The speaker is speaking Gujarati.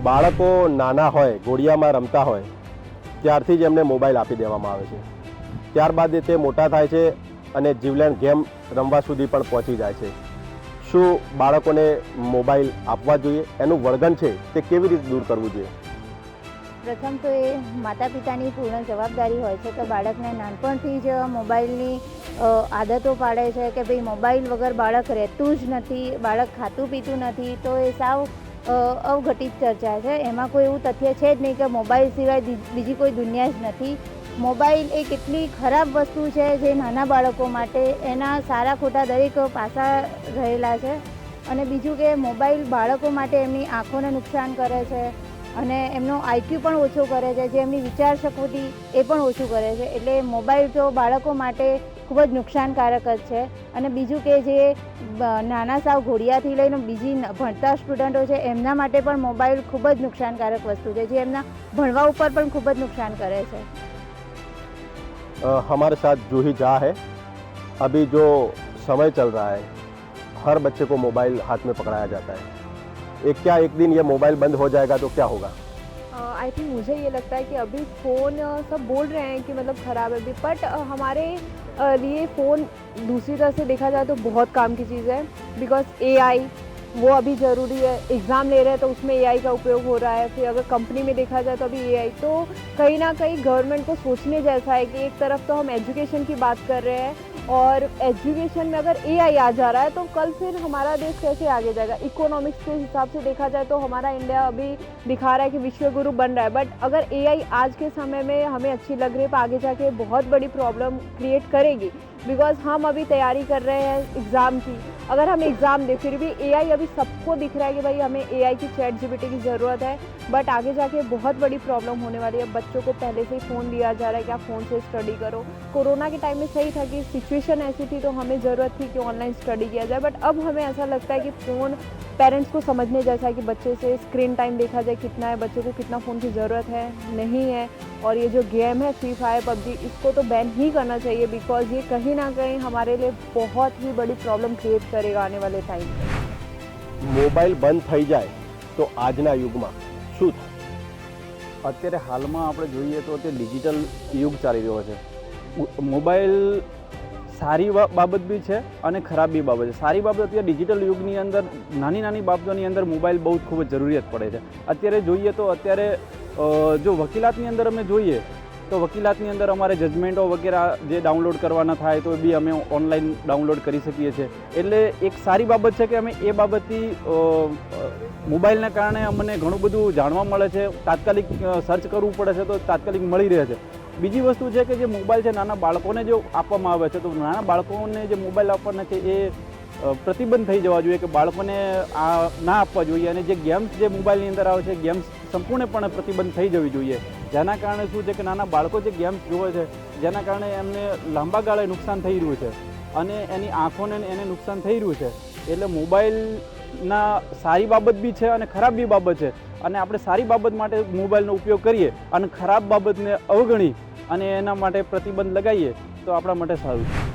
બાળકો નાના હોય ઘોડિયામાં રમતા હોય, ત્યારથી જ એમને મોબાઈલ આપી દેવામાં આવે છે. ત્યારબાદ તે મોટા થાય છે અને જીવલેણ ગેમ રમવા સુધી પણ પહોંચી જાય છે. શું બાળકોને મોબાઈલ આપવા જોઈએ? એનું વર્ગન છે તે કેવી રીતે દૂર કરવું જોઈએ? પ્રથમ તો એ માતા પિતાની પૂર્ણ જવાબદારી હોય છે કે બાળકને નાનપણથી જ મોબાઈલની આદતો પાડે છે કે ભાઈ મોબાઈલ વગર બાળક રહેતું જ નથી, બાળક ખાતું પીતું નથી, તો એ સાવ અવઘટિત ચર્ચા છે. એમાં કોઈ એવું તથ્ય છે જ નહીં કે મોબાઈલ સિવાય બીજી કોઈ દુનિયા જ નથી. મોબાઈલ એ કેટલી ખરાબ વસ્તુ છે જે નાના બાળકો માટે એના સારા ખોટા દરેક પાસા રહેલા છે. અને બીજું કે મોબાઈલ બાળકો માટે એમની આંખોને નુકસાન કરે છે અને એમનો આઈક્યુ પણ ઓછો કરે છે. જે એમની વિચાર શક્તિ એ પણ ઓછું કરે છે. એટલે મોબાઈલ તો બાળકો માટે ખૂબ જ નુકસાનકારક જ છે અને બીજું કે જે બ- નાના સાવ ઘોડિયાથી લઈને બીજી ન- ભણતા સ્ટુડન્ટો છે એમના માટે પણ મોબાઈલ ખૂબ જ નુકસાનકારક વસ્તુ છે જે એમના ભણવા ઉપર પણ ખૂબ જ नुकसान करे છે अ, हमारे साथ जूही झा है अभी जो समय चल रहा है हर बच्चे को मोबाइल हाथ में पकड़ाया जाता है एक क्या एक दिन ये मोबाइल बंद हो जाएगा तो क्या होगा आई थिंक मुझे ये लगता है कि अभी फ़ोन सब बोल रहे हैं कि मतलब ख़राब है अभी बट हमारे लिए फ़ोन दूसरी तरह से देखा जाए तो बहुत काम की चीज़ है बिकॉज़ एआई वो अभी ज़रूरी है एग्ज़ाम ले रहे हैं तो उसमें एआई का उपयोग हो रहा है, फिर अगर कंपनी में देखा जाए तो अभी एआई तो कहीं ना कहीं गवर्नमेंट को सोचने जैसा है कि एक तरफ़ तो हम एजुकेशन की बात कर रहे हैं और एजुकेशन में अगर एआई आ जा रहा है तो कल फिर हमारा देश कैसे आगे जाएगा? इकोनॉमिक्स के हिसाब से देखा जाए तो हमारा इंडिया अभी दिखा रहा है कि विश्व गुरु बन रहा है। बट अगर एआई आज के समय में हमें अच्छी लग रही है तो आगे जाके बहुत बड़ी प्रॉब्लम क्रिएट करेगी। बिकॉज़ हम अभी तैयारी कर रहे हैं एग्ज़ाम की। अगर हम एग्ज़ाम दें, फिर भी एआई अभी सबको दिख रहा है कि भाई हमें एआई की चैट जीपीटी की ज़रूरत है। बट आगे जाके बहुत बड़ी प्रॉब्लम होने वाली है। बच्चों को पहले से ही फ़ोन दिया जा रहा है कि आप फ़ोन से स्टडी करो। कोरोना के टाइम में सही था कि सिचुएशन ऐसी थी तो हमें ज़रूरत थी कि ऑनलाइन स्टडी किया जाए। बट अब हमें ऐसा लगता है कि फ़ोन पेरेंट्स को समझने जैसा है कि बच्चे से स्क्रीन टाइम देखा जाए कितना है बच्चे को कितना फ़ोन की ज़रूरत है नहीं है और ये जो गेम है फ्री फायर पबजी इसको तो बैन ही करना चाहिए बिकॉज ये कहीं ना कहीं हमारे लिए बहुत ही बड़ी प्रॉब्लम क्रिएट करेगा आने वाले टाइम में મોબાઈલ બંધ થઈ જાય તો આજના યુગમાં શું થાય અત્યારે હાલમાં આપણે જોઈએ તો તે ડિજિટલ યુગ ચાલી રહ્યો છે મો- મોબાઈલ સારી બાબત બી છે અને ખરાબ બાબત છે. સારી બાબત અત્યારે ડિજિટલ યુગની અંદર, નાની નાની બાબતોની અંદર મોબાઈલ બહુ ખૂબ જ જરૂરિયાત પડે છે. અત્યારે જોઈએ તો અત્યારે જો વકીલાતની અંદર અમે જોઈએ, તો વકીલાતની અંદર અમારે જજમેન્ટો વગેરે જે ડાઉનલોડ કરવાના થાય તો બી અમે ઓનલાઈન ડાઉનલોડ કરી શકીએ છીએ. એટલે એક સારી બાબત છે કે અમે એ બાબતથી મોબાઈલના કારણે અમને ઘણું બધું જાણવા મળે છે. તાત્કાલિક સર્ચ કરવું પડે છે તો તાત્કાલિક મળી રહે છે. બીજી વસ્તુ છે કે જે મોબાઈલ છે નાના બાળકોને જો આપવામાં આવે છે, તો નાના બાળકોને જે મોબાઈલ આપવાના છે એ પ્રતિબંધ થઈ જવા જોઈએ કે બાળકોને આ ના આપવા જોઈએ અને જે ગેમ્સ જે મોબાઈલની અંદર આવે છે, ગેમ્સ સંપૂર્ણપણે પ્રતિબંધ થઈ જવી જોઈએ. જેના કારણે શું છે કે નાના બાળકો જે ગેમ્સ જોવે છે, જેના કારણે એમને લાંબા ગાળે નુકસાન થઈ રહ્યું છે અને એની આંખોને એને નુકસાન થઈ રહ્યું છે. એટલે મોબાઈલના સારી બાબત બી છે અને ખરાબ બી બાબત છે. અને આપણે સારી બાબત માટે મોબાઈલનો ઉપયોગ કરીએ અને ખરાબ બાબતને અવગણી અને એના માટે પ્રતિબંધ લગાવીએ તો આપણા માટે સારું છે.